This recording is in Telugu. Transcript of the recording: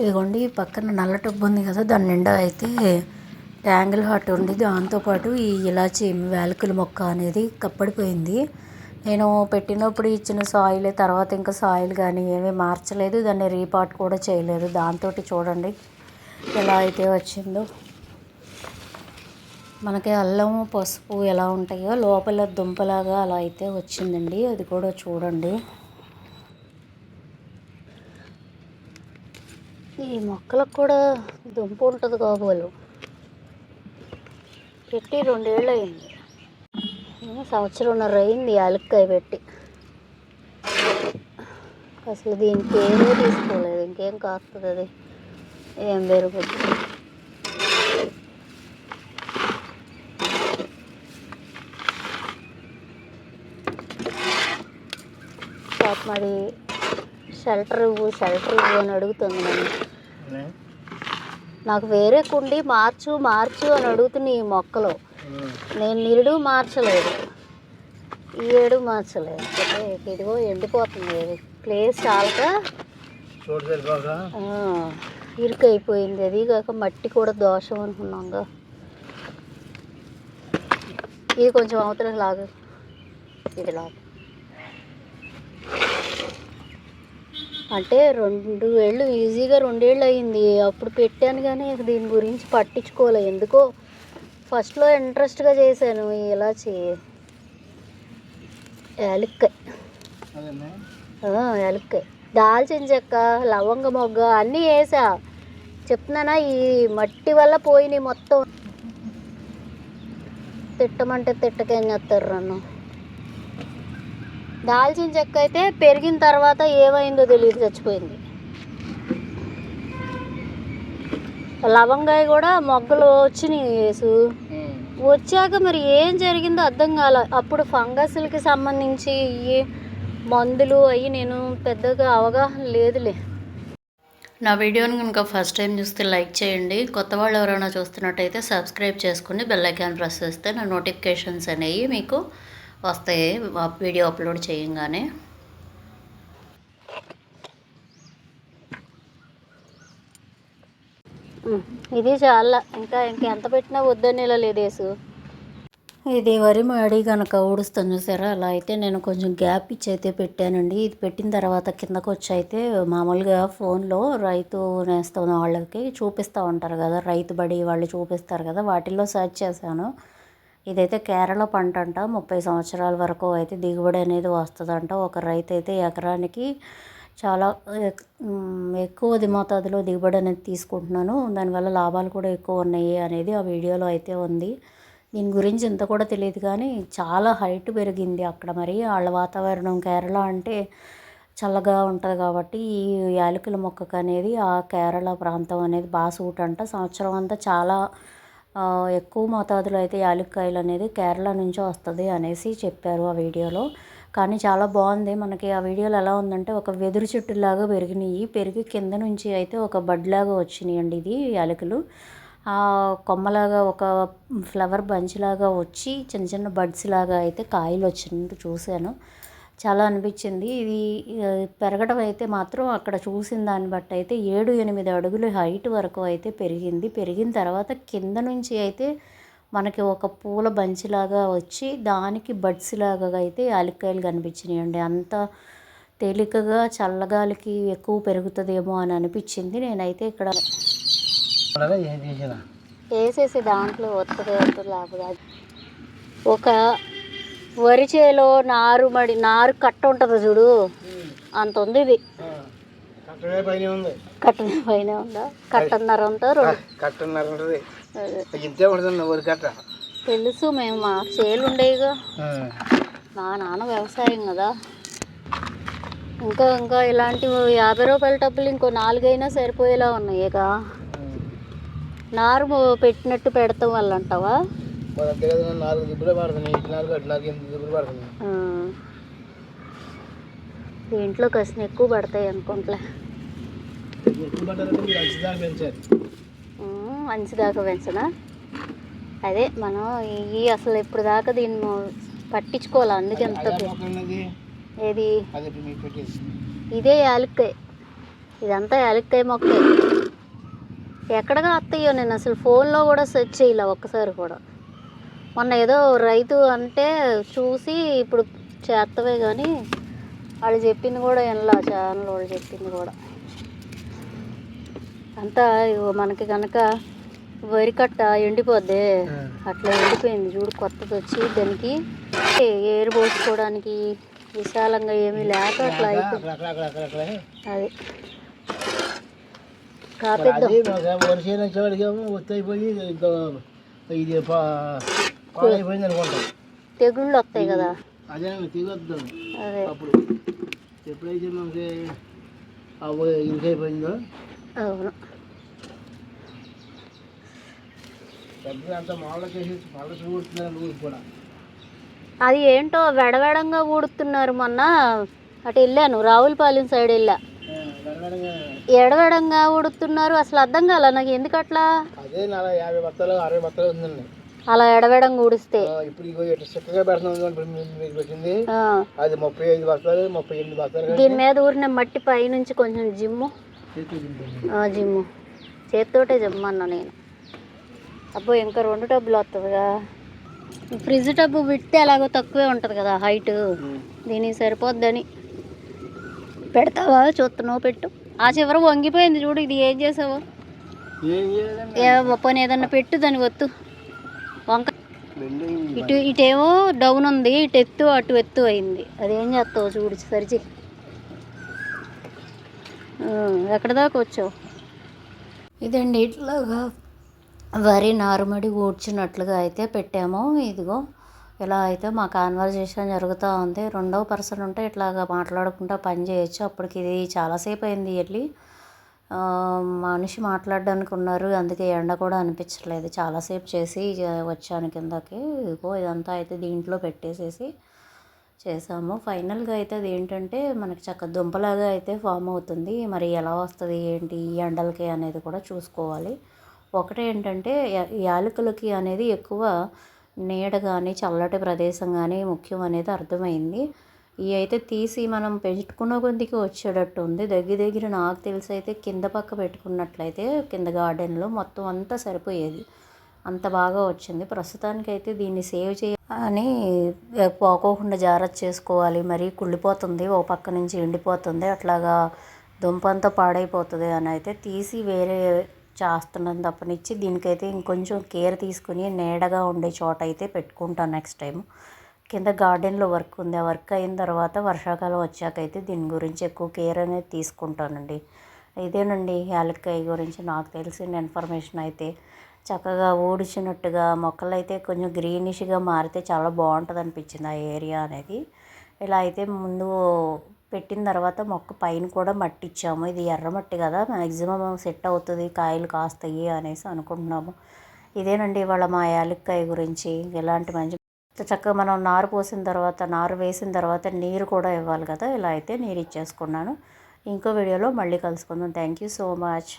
ఇదిగోండి ఈ పక్కన నల్ల టబ్బు ఉంది కదా దాని నిండా అయితే ట్యాంగిల్ హార్ట్ ఉంది. దాంతోపాటు ఈ ఇలాచి వేలకుల మొక్క అనేది కప్పడిపోయింది. నేను పెట్టినప్పుడు ఇచ్చిన సాయిల్ తర్వాత ఇంకా సాయిల్ కానీ ఏమీ మార్చలేదు. దాన్ని రీపాట్ కూడా చేయలేదు. దాంతో చూడండి ఎలా అయితే వచ్చిందో. మనకి అల్లం పసుపు ఎలా ఉంటాయో లోపల దుంపలాగా అలా అయితే వచ్చిందండి. అది కూడా చూడండి. ఈ మొక్కలకు కూడా దుంప ఉంటుంది కాబోలు పెట్టి రెండేళ్ళు అయింది సంవత్సరంన్నర అయింది యాలక్కాయ పెట్టి. అసలు దీనికి ఏమీ తీసుకోలేదు ఇంకేం కాస్తుంది అది? ఏం పెరుగుతుంది మరి షెల్టర్ ఇవ్వు షెల్టర్ ఇవ్వు అని అడుగుతుంది నన్ను. నాకు వేరే కుండి మార్చు మార్చు అని అడుగుతున్న ఈ మొక్కలు. నేను నిరుడు మార్చలేదు. ఈ ఏడు మార్చలేదు. ఇదిగో ఎండిపోతుంది. ప్లేస్ చాలక ఇరుకైపోయింది. అది కాక మట్టి కూడా దోషం అనుకున్నాంగా ఇది కొంచెం అవతల లాగు. ఇది లాగు. అంటే రెండు ఏళ్ళు ఈజీగా రెండేళ్ళు అయింది అప్పుడు పెట్టాను కానీ దీని గురించి పట్టించుకోలే. ఎందుకో ఫస్ట్లో ఇంట్రెస్ట్గా చేశాను. ఇలా చే యాలక్కాయ. దాల్చిన చెక్క లవంగ మొగ్గ అన్నీ వేసా. చెప్తున్నానా ఈ మట్టి వల్ల పోయినాయి మొత్తం. తిట్టమంటే తిట్టకేం చేస్తారు నన్ను? దాల్చిన చెక్క అయితే పెరిగిన తర్వాత ఏమైందో తెలియదు చచ్చిపోయింది. లవంగాయ కూడా మొగ్గలు వచ్చినాయి వేసు వచ్చాక మరి ఏం జరిగిందో అర్థం కాల. అప్పుడు ఫంగస్లకి సంబంధించి ఈ మందులు అవి నేను పెద్దగా అవగాహన లేదులే. నా వీడియోని కనుక ఫస్ట్ టైం చూస్తే లైక్ చేయండి. కొత్త వాళ్ళు ఎవరైనా చూస్తున్నట్టయితే సబ్స్క్రైబ్ చేసుకుని బెల్ ఐకాన్ ప్రెస్ చేస్తే నా నోటిఫికేషన్స్ అనేవి మీకు వస్తాయి. వీడియో అప్లోడ్ చేయంగానే. ఇది చాలా. ఇంకా ఇంకెంత పెట్టినా వద్దనేలా లేదేసు ఇది వరి మాడి కనుక ఊడుస్తాను చూసారా? అలా అయితే నేను కొంచెం గ్యాప్ ఇచ్చి అయితే పెట్టానండి. ఇది పెట్టిన తర్వాత కిందకు వచ్చి అయితే మామూలుగా ఫోన్లో రైతు నేస్తాం వాళ్ళకి చూపిస్తూ ఉంటారు కదా. రైతు బడి వాళ్ళు చూపిస్తారు కదా. వాటిల్లో సెర్చ్ చేశాను. ఇదైతే కేరళ పంట అంట. ముప్పై సంవత్సరాల వరకు అయితే దిగుబడి అనేది వస్తుందంట. ఒక రైతు అయితే ఎకరానికి చాలా ఎక్కువది ఎక్కువ మోతాదులో దిగుబడి అనేది తీసుకుంటున్నాను. దానివల్ల లాభాలు కూడా ఎక్కువ ఉన్నాయి అనేది ఆ వీడియోలో అయితే ఉంది. దీని గురించి ఇంత కూడా తెలియదు కానీ చాలా హైట్ పెరిగింది అక్కడ మరి. వాళ్ళ వాతావరణం కేరళ అంటే చల్లగా ఉంటుంది కాబట్టి ఈ యాలకుల మొక్కకు అనేది ఆ కేరళ ప్రాంతం అనేది బాగా సూట్ అంట. సంవత్సరం అంతా చాలా ఎక్కువ మోతాదులో అయితే యాలక్కాయలు అనేది కేరళ నుంచి వస్తుంది అనేసి చెప్పారు ఆ వీడియోలో. కానీ చాలా బాగుంది. మనకి ఆ వీడియోలో ఎలా ఉందంటే ఒక వెదురు చెట్టులాగా పెరిగినాయి. పెరిగి కింద నుంచి అయితే ఒక బడ్లాగా వచ్చినాయండి ఇది యాలకులు. ఆ కొమ్మలాగా ఒక ఫ్లవర్ బంచ్ లాగా వచ్చి చిన్న చిన్న బడ్స్ లాగా అయితే కాయలు వచ్చినట్టు చూశాను. చాలా అనిపించింది. ఇది పెరగడం అయితే మాత్రం అక్కడ చూసిన దాన్ని బట్టి అయితే ఏడు ఎనిమిది అడుగులు హైట్ వరకు అయితే పెరిగింది. పెరిగిన తర్వాత కింద నుంచి అయితే మనకి ఒక పూల బంచిలాగా వచ్చి దానికి బడ్స్ లాగా అయితే యాలక్కాయలు కనిపించినాయండి. అంత తేలికగా చల్లగాలికి ఎక్కువ పెరుగుతుందేమో అని అనిపించింది. నేనైతే ఇక్కడ వేసేసి దాంట్లో వస్తుంది వస్తుంది లేకపోతే ఒక వరి చేలో నారు మడి నారు కట్ట ఉంటుంది చూడు. అంత ఉంది ఇది. పైన ఉంది. కట్టన్నర కట్టన్నర ఉంటుంది. ఇంతే ఉంటుంది కట్ట. తెలుసు మేము మా చేలు ఉండేవిగా మా నాన్న వ్యవసాయం కదా. ఇంకా ఇంకా ఇలాంటి యాభై రూపాయల డబ్బులు ఇంకో నాలుగైనా సరిపోయేలా ఉన్నాయి ఇక. నారు పెట్టినట్టు పెడతాం వల్ల అంటావా మన దగ్గర నాలుగు దిబ్బులు పడుతున్నాయి ఇటు నాలుగు అటు నాలుగు ఎనిమిది దిబ్బులు పడుతున్నాయి దీంట్లో కసిన ఎక్కువ పడతాయి అనుకుంటా ఎక్కువ పడ్డారంటే మీరు అచ్చిదాకా పెంచారు ఉమ్, పెంచనా? అదే మనం ఈ అసలు ఇప్పుడు దాకా దీన్ని పట్టించుకోవాలి అందుకే ఎంత ఏది? ఇదే యాలక్కాయ. ఇదంతా యాలక్కాయ మొక్క. ఎక్కడగా వస్తాయో నేను అసలు ఫోన్లో కూడా సెర్చ్ చేయలే ఒక్కసారి కూడా. మొన్న ఏదో రైతు అంటే చూసి ఇప్పుడు చేస్తవే కానీ వాళ్ళు చెప్పింది కూడా వినలా ఛానల్ వాళ్ళు చెప్పింది కూడా. అంతా మనకి కనుక వరి కట్ట ఎండిపోద్ది అట్లా ఎండిపోయింది చూడు కొత్తది వచ్చి దానికి ఏరు పోసుకోవడానికి విశాలంగా ఏమీ లేక అట్లా అయిపోయింది అది. కాపేద్దాం. పాడైపోయింది అనుకుంటాం. తెగుళ్ళు వస్తాయి కదా. అదే తీగొద్దాం అదే. అప్పుడు ఎప్పుడైతే మనకి ఇంకైపోయిందో అవును. పెద్ద అంత మామూలుగా చేసి పళ్ళ చూడుతున్నారు ఊరు కూడా. అది ఏంటో వెడవెడంగా ఊడుతున్నారు మొన్న. అటు వెళ్ళాను రావులపాలెం సైడ్ వెళ్ళా. ఎడవెడంగా ఊడుతున్నారు అసలు అర్థం కాల నాకు ఎందుకు అట్లా అదే యాభై బత్తాలు అరవై బత్తాలు ఉందండి. అలా ఇప్పుడు చక్కగా పెట్టింది ఆ, అది ముప్పై ఐదు బస్తాలు ముప్పై ఎనిమిది బస్తాలు దీని మీద ఊరిన మట్టి పైనుంచి కొంచెం జిమ్ము. జిమ్ము. చేతితోటే జిమ్మన్నా నేను. అబ్బో ఇంకా రెండు టబ్బులు వస్తుందిగా ఫ్రిడ్జ్ టబ్బు విడితే ఎలాగో తక్కువే ఉంటుంది కదా హైట్. దీనికి సరిపోద్దని. పెడతావా? చూస్తున్నావు పెట్టు. ఆ చివర వంగిపోయింది చూడు ఇది ఏం చేసావు? ఏం పోనీ ఏదన్నా పెట్టు దాని ఒత్తు. వంక ఇటు ఇటేమో డౌన్ ఉంది ఇటు ఎత్తు అటు ఎత్తు అయింది. అదేం చేస్తావు చూడు సరిచి. ఎక్కడ దాకా వచ్చావు? ఇదండి ఇట్లాగా వరి నారుమడి ఊడ్చినట్లుగా అయితే పెట్టాము. ఇదిగో ఇలా అయితే మా కాన్వర్జేషన్ జరుగుతూ ఉంది. రెండవ పర్సన్ ఉంటే ఇట్లాగా మాట్లాడుకుంటూ పని చేయొచ్చు. అప్పటికి ఇది చాలాసేపు అయింది వెళ్ళి మనిషి మాట్లాడడానికి ఉన్నారు. అందుకే ఎండ కూడా అనిపించట్లేదు. చాలాసేపు చేసి వచ్చాను కిందకి. ఇదిగో ఇదంతా అయితే దీంట్లో పెట్టేసేసి చేసాము. ఫైనల్గా అయితే అది ఏంటంటే మనకి చక్క దుంపలాగా అయితే ఫామ్ అవుతుంది. మరి ఎలా వస్తుంది ఏంటి ఈ ఎండలకి అనేది కూడా చూసుకోవాలి. ఒకటి ఏంటంటే యాలకులకి అనేది ఎక్కువ నీడ కానీ చల్లటి ప్రదేశం కానీ ముఖ్యం అనేది అర్థమైంది. ఇవి అయితే తీసి మనం పెట్టుకున్న కొద్దికి వచ్చేటట్టు ఉంది. దగ్గర దగ్గర నాకు తెలిసి అయితే కింద పక్క పెట్టుకున్నట్లయితే కింద గార్డెన్లో మొత్తం అంతా సరిపోయేది. అంత బాగా వచ్చింది. ప్రస్తుతానికి అయితే దీన్ని సేవ్ చేయ అని పోకోకుండా జాగ్రత్త చేసుకోవాలి. మరి కుళ్ళిపోతుంది. ఓ పక్క నుంచి ఎండిపోతుంది. అట్లాగా దుంపంతా పాడైపోతుంది అని అయితే తీసి వేరే చేస్తున్నాను తప్పనిచ్చి. దీనికైతే ఇంకొంచెం కేర్ తీసుకుని నీడగా ఉండే చోట అయితే పెట్టుకుంటాను నెక్స్ట్ టైం కింద గార్డెన్లో వర్క్ ఉంది. ఆ వర్క్ అయిన తర్వాత వర్షాకాలం వచ్చాకైతే దీని గురించి ఎక్కువ కేర్ అనేది తీసుకుంటానండి. ఇదేనండి యాలక్కాయ గురించి నాకు తెలిసిన ఇన్ఫర్మేషన్ అయితే. చక్కగా ఊడిచినట్టుగా మొక్కలు అయితే కొంచెం గ్రీనిష్గా మారితే చాలా బాగుంటుంది అనిపించింది ఆ ఏరియా అనేది. ఇలా అయితే ముందు పెట్టిన తర్వాత మొక్క పైన కూడా మట్టి ఇచ్చాము ఇది ఎర్రమట్టి కదా మ్యాక్సిమం సెట్ అవుతుంది కాయలు కాస్తాయి అనేసి అనుకుంటున్నాము. ఇదేనండి ఇవాళ మా యాలక్కాయ గురించి. ఇలాంటి మంచి చక్కగా మనం నారు పోసిన తర్వాత నారు వేసిన తర్వాత నీరు కూడా ఇవ్వాలి కదా. ఇలా అయితే నీరు ఇచ్చేసుకున్నాను. ఇంకో వీడియోలో మళ్ళీ కలుసుకుందాం. Thank you so much